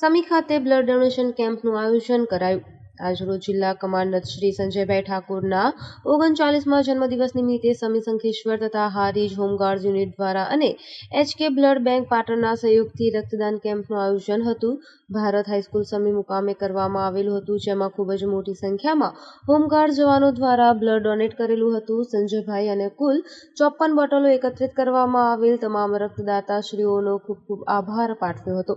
સમી ખાતે blood donation કેમ્પનું આયોજન કરાયું. આજરોજ જિલ્લા કમાન્ડર શ્રી સંજયભાઈ ઠાકોરના ઓગણચાલીસમાં જન્મદિવસ નિમિત્તે સમી શંખેશ્વર તથા હારીજ હોમગાર્ડ યુનિટ દ્વારા અને એચકે બ્લડ બેંક પાટણના સહયોગથી રક્તદાન કેમ્પનું આયોજન હતું. ભારત હાઈસ્કૂલ સમી મુકામે કરવામાં આવેલું હતું, જેમાં ખૂબ જ મોટી સંખ્યામાં હોમગાર્ડ જવાનો દ્વારા બ્લડ ડોનેટ કરેલું હતું. સંજયભાઈ અને કુલ ચોપન બોટલો એકત્રિત કરવામાં આવેલ તમામ રક્તદાતાશ્રીઓનો ખૂબ ખૂબ આભાર પાઠવ્યો હતો.